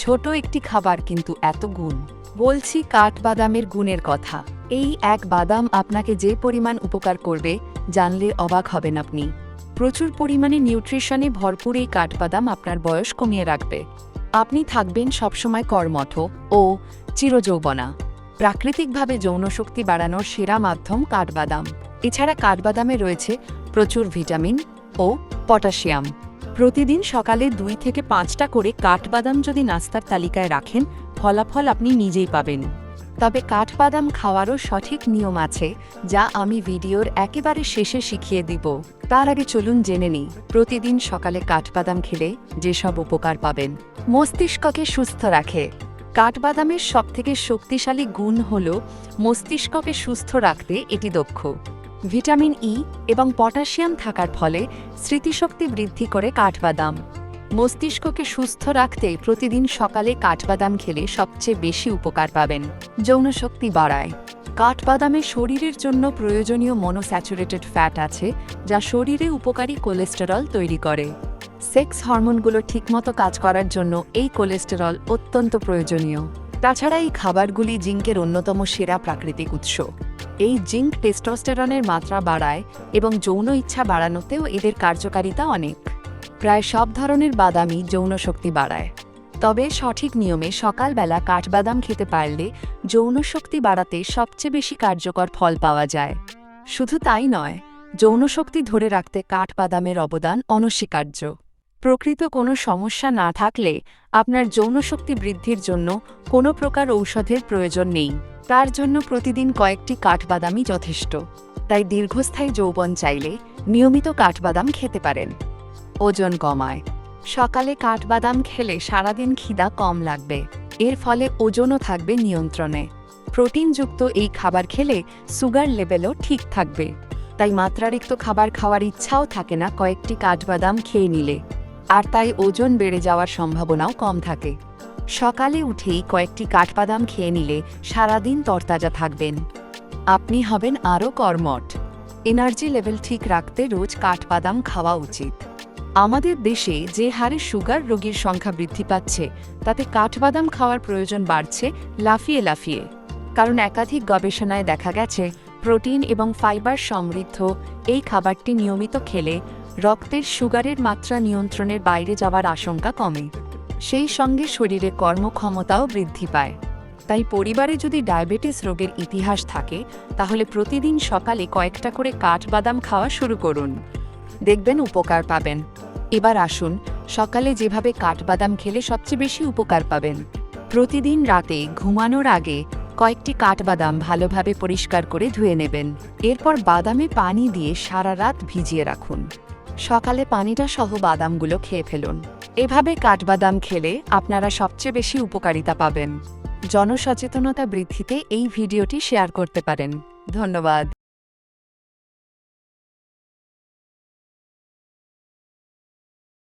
ছোট একটি খাবার কিন্তু এত গুণ। বলছি কাঠবাদামের গুণের কথা। এই এক বাদাম আপনাকে যে পরিমাণ উপকার করবে, জানলে অবাক হবেন আপনি। প্রচুর পরিমাণে নিউট্রিশনে ভরপুর এই কাঠবাদাম আপনার বয়স কমিয়ে রাখবে। আপনি থাকবেন সবসময় কর্মঠ ও চিরযৌবনা। প্রাকৃতিকভাবে যৌনশক্তি বাড়ানোর সেরা মাধ্যম কাঠবাদাম। এছাড়া কাঠবাদামে রয়েছে প্রচুর ভিটামিন ও পটাশিয়াম। প্রতিদিন সকালে দুই থেকে পাঁচটা করে কাঠবাদাম যদি নাস্তার তালিকায় রাখেন, ফলাফল আপনি নিজেই পাবেন। তবে কাঠবাদাম খাওয়ারও সঠিক নিয়ম আছে, যা আমি ভিডিওর একেবারে শেষে শিখিয়ে দিব। তার আগে চলুন জেনে নিই, প্রতিদিন সকালে কাঠবাদাম খেলে যেসব উপকার পাবেন। মস্তিষ্ককে সুস্থ রাখে। কাঠবাদামের সবথেকে শক্তিশালী গুণ হল, মস্তিষ্ককে সুস্থ রাখতে এটি দক্ষ। ভিটামিন ই এবং পটাশিয়াম থাকার ফলে স্মৃতিশক্তি বৃদ্ধি করে কাঠবাদাম। মস্তিষ্ককে সুস্থ রাখতে প্রতিদিন সকালে কাঠবাদাম খেলে সবচেয়ে বেশি উপকার পাবেন। যৌনশক্তি বাড়ায়। কাঠবাদামে শরীরের জন্য প্রয়োজনীয় মনোস্যাচুরেটেড ফ্যাট আছে, যা শরীরে উপকারী কোলেস্টেরল তৈরি করে। সেক্স হরমোনগুলো ঠিকমতো কাজ করার জন্য এই কোলেস্টেরল অত্যন্ত প্রয়োজনীয়। তাছাড়া এই খাবারগুলি জিঙ্কের অন্যতম সেরা প্রাকৃতিক উৎস। এই জিঙ্ক টেস্টোস্টেরনের মাত্রা বাড়ায় এবং যৌন ইচ্ছা বাড়ানোতেও এদের কার্যকারিতা অনেক। প্রায় সব ধরনের বাদামই যৌন শক্তি বাড়ায়। তবে সঠিক নিয়মে সকালবেলা কাঠবাদাম খেতে পারলে যৌন শক্তি বাড়াতে সবচেয়ে বেশি কার্যকর ফল পাওয়া যায়। শুধু তাই নয়, যৌন শক্তি ধরে রাখতে কাঠবাদামের অবদান অনস্বীকার্য। প্রকৃত কোনো সমস্যা না থাকলে আপনার যৌনশক্তি বৃদ্ধির জন্য কোনো প্রকার ঔষধের প্রয়োজন নেই। তার জন্য প্রতিদিন কয়েকটি কাঠবাদামই যথেষ্ট। তাই দীর্ঘস্থায়ী যৌবন চাইলে নিয়মিত কাঠবাদাম খেতে পারেন। ওজন কমায়। সকালে কাঠবাদাম খেলে সারাদিন খিদা কম লাগবে। এর ফলে ওজনও থাকবে নিয়ন্ত্রণে। প্রোটিনযুক্ত এই খাবার খেলে সুগার লেভেলও ঠিক থাকবে। তাই মাত্রারিক্ত খাবার খাওয়ার ইচ্ছাও থাকে না কয়েকটি কাঠবাদাম খেয়ে নিলে। আর তাই ওজন বেড়ে যাওয়ার সম্ভাবনাও কম থাকে। সকালে উঠেই কয়েকটি কাঠবাদাম খেয়ে নিলে সারাদিন তরতাজা থাকবেন। আপনি হবেন আরও কর্মট এনার্জি লেভেল ঠিক রাখতে রোজ কাঠবাদাম খাওয়া উচিত। আমাদের দেশে যে হারে সুগার রোগীর সংখ্যা বৃদ্ধি পাচ্ছে, তাতে কাঠবাদাম খাওয়ার প্রয়োজন বাড়ছে লাফিয়ে লাফিয়ে। কারণ একাধিক গবেষণায় দেখা গেছে, প্রোটিন এবং ফাইবার সমৃদ্ধ এই খাবারটি নিয়মিত খেলে রক্তের সুগারের মাত্রা নিয়ন্ত্রণের বাইরে যাওয়ার আশঙ্কা কমে। সেই সঙ্গে শরীরে কর্মক্ষমতাও বৃদ্ধি পায়। তাই পরিবারে যদি ডায়াবেটিস রোগের ইতিহাস থাকে, তাহলে প্রতিদিন সকালে কয়েকটা করে কাঠবাদাম খাওয়া শুরু করুন। দেখবেন উপকার পাবেন। এবার আসুন, সকালে যেভাবে কাঠবাদাম খেলে সবচেয়ে বেশি উপকার পাবেন। প্রতিদিন রাতে ঘুমানোর আগে কয়েকটি কাঠবাদাম ভালোভাবে পরিষ্কার করে ধুয়ে নেবেন। এরপর বাদামে পানি দিয়ে সারা রাত ভিজিয়ে রাখুন। সকালে পানিটা সহ বাদামগুলো খেয়ে ফেলুন। এভাবে কাঠবাদাম খেলে আপনারা সবচেয়ে বেশি উপকারিতা পাবেন। জনসচেতনতা বৃদ্ধিতে এই ভিডিওটি শেয়ার করতে পারেন। ধন্যবাদ।